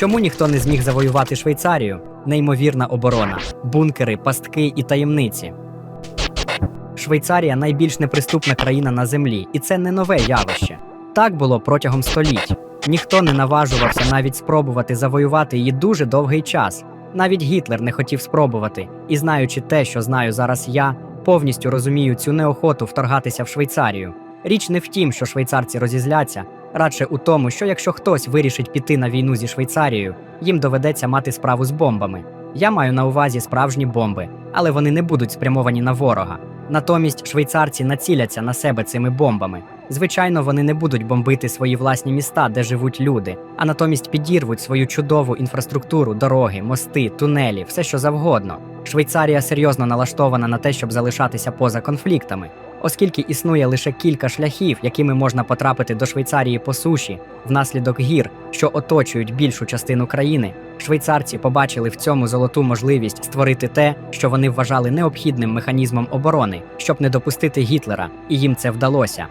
Чому ніхто не зміг завоювати Швейцарію? Неймовірна оборона, бункери, пастки і таємниці. Швейцарія найбільш неприступна країна на землі, і це не нове явище. Так було протягом століть. Ніхто не наважувався навіть спробувати завоювати її дуже довгий час. Навіть Гітлер не хотів спробувати, і знаючи те, що знаю зараз я, повністю розумію цю неохоту вторгатися в Швейцарію. Річ не в тім, що швейцарці розізляться, радше у тому, що якщо хтось вирішить піти на війну зі Швейцарією, їм доведеться мати справу з бомбами. Я маю на увазі справжні бомби, але вони не будуть спрямовані на ворога. Натомість швейцарці націляться на себе цими бомбами. Звичайно, вони не будуть бомбити свої власні міста, де живуть люди, а натомість підірвуть свою чудову інфраструктуру, дороги, мости, тунелі, все що завгодно. Швейцарія серйозно налаштована на те, щоб залишатися поза конфліктами, оскільки існує лише кілька шляхів, якими можна потрапити до Швейцарії по суші, внаслідок гір, що оточують більшу частину країни. Швейцарці побачили в цьому золоту можливість створити те, що вони вважали необхідним механізмом оборони, щоб не допустити Гітлера, і їм це вдалося.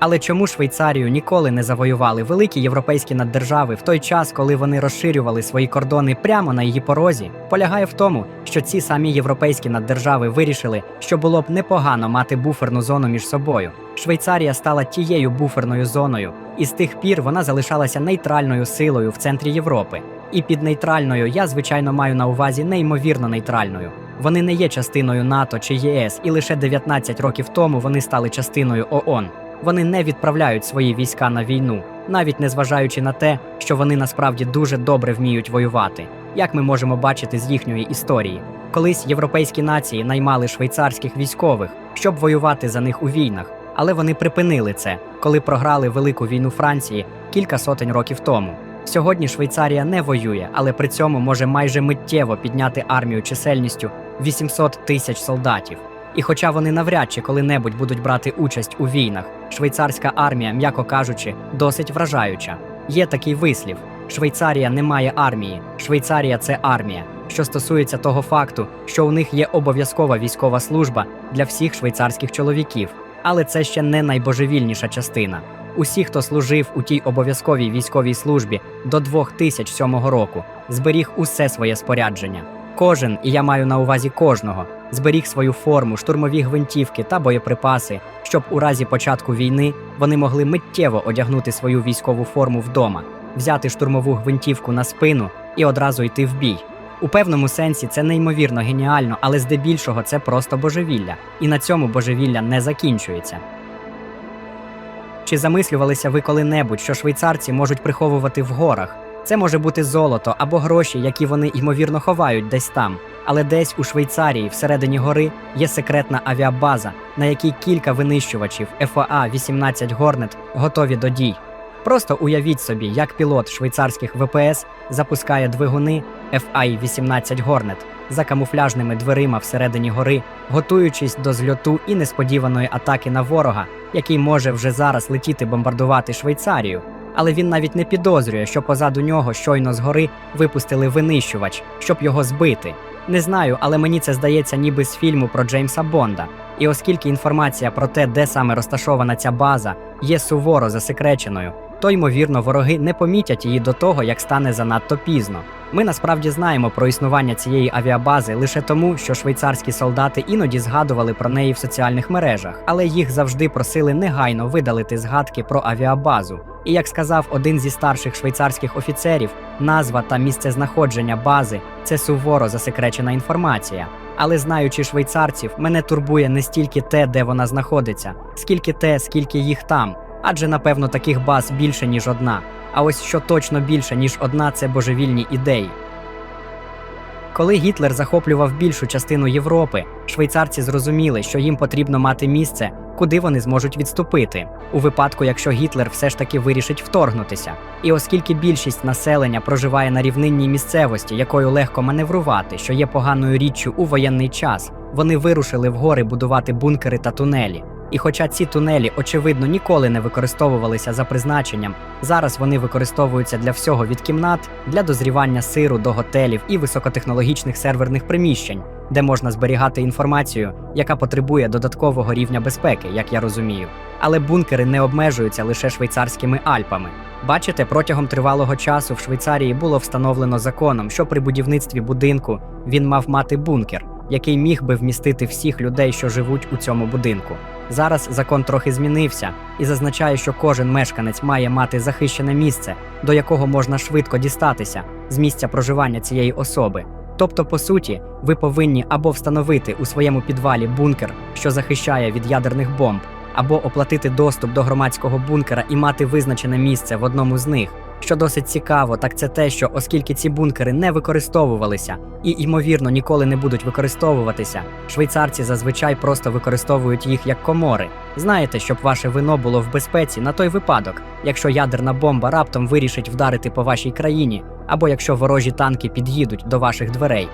Але чому Швейцарію ніколи не завоювали великі європейські наддержави в той час, коли вони розширювали свої кордони прямо на її порозі, полягає в тому, що ці самі європейські наддержави вирішили, що було б непогано мати буферну зону між собою. Швейцарія стала тією буферною зоною, і з тих пір вона залишалася нейтральною силою в центрі Європи. І під нейтральною я, звичайно, маю на увазі неймовірно нейтральною. Вони не є частиною НАТО чи ЄС, і лише 19 років тому вони стали частиною ООН. Вони не відправляють свої війська на війну, навіть не зважаючи на те, що вони насправді дуже добре вміють воювати, як ми можемо бачити з їхньої історії. Колись європейські нації наймали швейцарських військових, щоб воювати за них у війнах, але вони припинили це, коли програли велику війну Франції кілька сотень років тому. Сьогодні Швейцарія не воює, але при цьому може майже миттєво підняти армію чисельністю 800 тисяч солдатів. І хоча вони навряд чи коли-небудь будуть брати участь у війнах, швейцарська армія, м'яко кажучи, досить вражаюча. Є такий вислів: Швейцарія не має армії, Швейцарія це армія. Що стосується того факту, що у них є обов'язкова військова служба для всіх швейцарських чоловіків, але це ще не найбожевільніша частина. Усі, хто служив у тій обов'язковій військовій службі до 2007 року, зберіг усе своє спорядження. Кожен, і я маю на увазі кожного, зберіг свою форму, штурмові гвинтівки та боєприпаси, щоб у разі початку війни вони могли миттєво одягнути свою військову форму вдома, взяти штурмову гвинтівку на спину і одразу йти в бій. У певному сенсі це неймовірно геніально, але здебільшого це просто божевілля, і на цьому божевілля не закінчується. Чи замислювалися ви коли-небудь, що швейцарці можуть приховувати в горах? Це може бути золото або гроші, які вони ймовірно ховають десь там. Але десь у Швейцарії, всередині гори, є секретна авіабаза, на якій кілька винищувачів FAA-18 Горнет готові до дій. Просто уявіть собі, як пілот швейцарських ВПС запускає двигуни FA-18 Горнет за камуфляжними дверима всередині гори, готуючись до зльоту і несподіваної атаки на ворога, який може вже зараз летіти бомбардувати Швейцарію. Але він навіть не підозрює, що позаду нього щойно згори випустили винищувач, щоб його збити. Не знаю, але мені це здається ніби з фільму про Джеймса Бонда. І оскільки інформація про те, де саме розташована ця база, є суворо засекреченою, то ймовірно вороги не помітять її до того, як стане занадто пізно. Ми насправді знаємо про існування цієї авіабази лише тому, що швейцарські солдати іноді згадували про неї в соціальних мережах, але їх завжди просили негайно видалити згадки про авіабазу. І як сказав один зі старших швейцарських офіцерів, назва та місце знаходження бази це суворо засекречена інформація. Але знаючи швейцарців, мене турбує не стільки те, де вона знаходиться, скільки те, скільки їх там. Адже напевно таких баз більше ніж одна. А ось що точно більше ніж одна, це божевільні ідеї. Коли Гітлер захоплював більшу частину Європи, швейцарці зрозуміли, що їм потрібно мати місце, куди вони зможуть відступити, у випадку, якщо Гітлер все ж таки вирішить вторгнутися. І оскільки більшість населення проживає на рівнинній місцевості, якою легко маневрувати, що є поганою річчю у воєнний час, вони вирушили в гори будувати бункери та тунелі. І хоча ці тунелі, очевидно, ніколи не використовувалися за призначенням, зараз вони використовуються для всього від кімнат, для дозрівання сиру до готелів і високотехнологічних серверних приміщень, де можна зберігати інформацію, яка потребує додаткового рівня безпеки, як я розумію. Але бункери не обмежуються лише швейцарськими Альпами. Бачите, протягом тривалого часу в Швейцарії було встановлено законом, що при будівництві будинку він мав мати бункер, який міг би вмістити всіх людей, що живуть у цьому будинку. Зараз закон трохи змінився і зазначає, що кожен мешканець має мати захищене місце, до якого можна швидко дістатися з місця проживання цієї особи. Тобто, по суті, ви повинні або встановити у своєму підвалі бункер, що захищає від ядерних бомб, або оплатити доступ до громадського бункера і мати визначене місце в одному з них. Що досить цікаво, так це те, що оскільки ці бункери не використовувалися і, ймовірно, ніколи не будуть використовуватися, швейцарці зазвичай просто використовують їх як комори. Знаєте, щоб ваше вино було в безпеці на той випадок, якщо ядерна бомба раптом вирішить вдарити по вашій країні, або якщо ворожі танки під'їдуть до ваших дверей.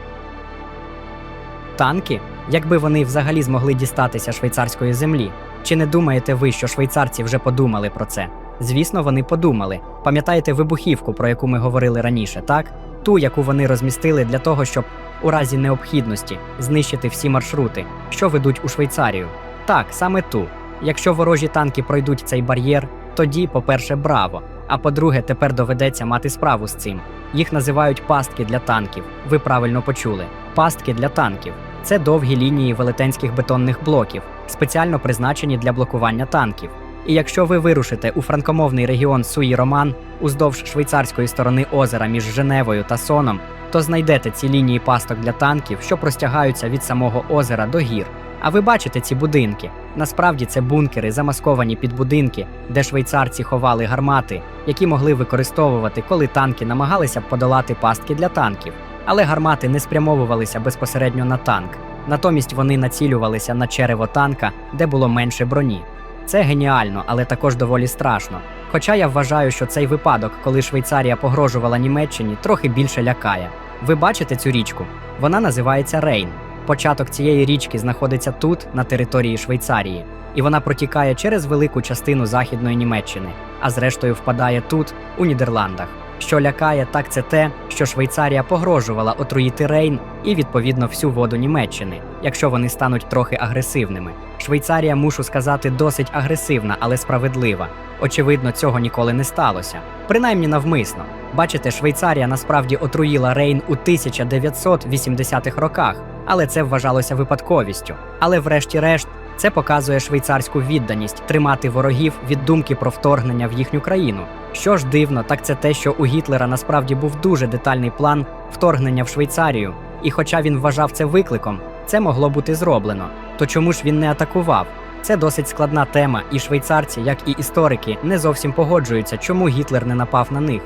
Танки, якби вони взагалі змогли дістатися швейцарської землі. Чи не думаєте ви, що швейцарці вже подумали про це? Звісно, вони подумали. Пам'ятаєте вибухівку, про яку ми говорили раніше, так? Ту, яку вони розмістили для того, щоб у разі необхідності знищити всі маршрути, що ведуть у Швейцарію. Так, саме ту. Якщо ворожі танки пройдуть цей бар'єр, тоді, по-перше, браво. А по-друге, тепер доведеться мати справу з цим. Їх називають пастки для танків. Ви правильно почули. Пастки для танків. Це довгі лінії велетенських бетонних блоків, спеціально призначені для блокування танків. І якщо ви вирушите у франкомовний регіон Суї-Роман уздовж швейцарської сторони озера між Женевою та Соном, то знайдете ці лінії пасток для танків, що простягаються від самого озера до гір. А ви бачите ці будинки? Насправді це бункери, замасковані під будинки, де швейцарці ховали гармати, які могли використовувати, коли танки намагалися подолати пастки для танків. Але гармати не спрямовувалися безпосередньо на танк. Натомість вони націлювалися на черево танка, де було менше броні. Це геніально, але також доволі страшно. Хоча я вважаю, що цей випадок, коли Швейцарія погрожувала Німеччині, трохи більше лякає. Ви бачите цю річку? Вона називається Рейн. Початок цієї річки знаходиться тут, на території Швейцарії, і вона протікає через велику частину західної Німеччини, а зрештою впадає тут, у Нідерландах. Що лякає, так це те, що Швейцарія погрожувала отруїти Рейн і відповідно всю воду Німеччини, якщо вони стануть трохи агресивними. Швейцарія, мушу сказати, досить агресивна, але справедлива. Очевидно, цього ніколи не сталося. Принаймні навмисно. Бачите, Швейцарія насправді отруїла Рейн у 1980-х роках, але це вважалося випадковістю. Але, врешті-решт, це показує швейцарську відданість тримати ворогів від думки про вторгнення в їхню країну. Що ж дивно, так це те, що у Гітлера насправді був дуже детальний план вторгнення в Швейцарію, і хоча він вважав це викликом, це могло бути зроблено. То чому ж він не атакував? Це досить складна тема, і швейцарці, як і історики, не зовсім погоджуються, чому Гітлер не напав на них.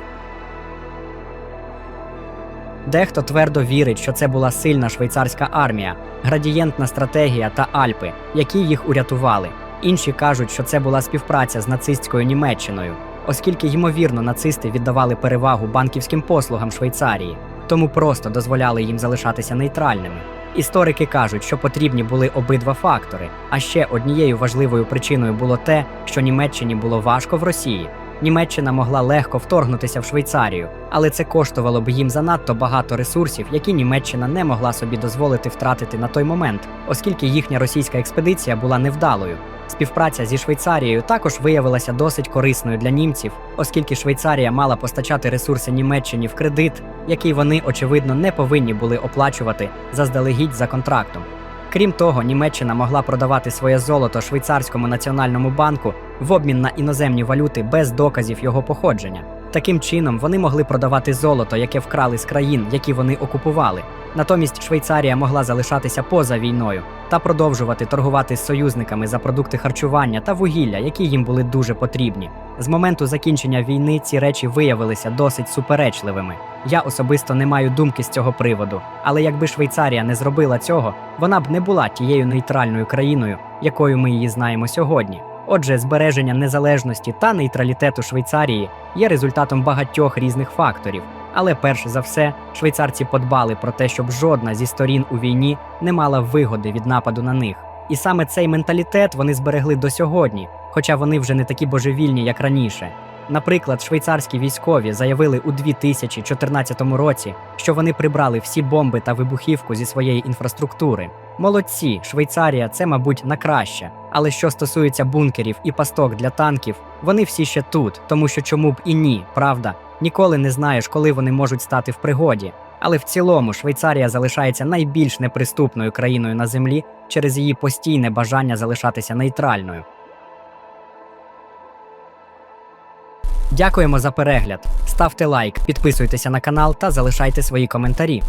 Дехто твердо вірить, що це була сильна швейцарська армія, градієнтна стратегія та Альпи, які їх урятували. Інші кажуть, що це була співпраця з нацистською Німеччиною, оскільки, ймовірно, нацисти віддавали перевагу банківським послугам Швейцарії, тому просто дозволяли їм залишатися нейтральними. Історики кажуть, що потрібні були обидва фактори. А ще однією важливою причиною було те, що Німеччині було важко в Росії. Німеччина могла легко вторгнутися в Швейцарію, але це коштувало б їм занадто багато ресурсів, які Німеччина не могла собі дозволити втратити на той момент, оскільки їхня російська експедиція була невдалою. Співпраця зі Швейцарією також виявилася досить корисною для німців, оскільки Швейцарія мала постачати ресурси Німеччині в кредит, який вони, очевидно, не повинні були оплачувати заздалегідь за контрактом. Крім того, Німеччина могла продавати своє золото швейцарському національному банку в обмін на іноземні валюти без доказів його походження. Таким чином, вони могли продавати золото, яке вкрали з країн, які вони окупували. Натомість Швейцарія могла залишатися поза війною та продовжувати торгувати з союзниками за продукти харчування та вугілля, які їм були дуже потрібні. З моменту закінчення війни ці речі виявилися досить суперечливими. Я особисто не маю думки з цього приводу, але якби Швейцарія не зробила цього, вона б не була тією нейтральною країною, якою ми її знаємо сьогодні. Отже, збереження незалежності та нейтралітету Швейцарії є результатом багатьох різних факторів. Але перш за все, швейцарці подбали про те, щоб жодна зі сторін у війні не мала вигоди від нападу на них. І саме цей менталітет вони зберегли до сьогодні, хоча вони вже не такі божевільні, як раніше. Наприклад, швейцарські військові заявили у 2014 році, що вони прибрали всі бомби та вибухівку зі своєї інфраструктури. Молодці, Швейцарія це, мабуть, на краще. Але що стосується бункерів і пасток для танків, вони всі ще тут, тому що чому б і ні, правда? Ніколи не знаєш, коли вони можуть стати в пригоді. Але в цілому Швейцарія залишається найбільш неприступною країною на землі через її постійне бажання залишатися нейтральною. Дякуємо за перегляд. Ставте лайк, підписуйтеся на канал та залишайте свої коментарі.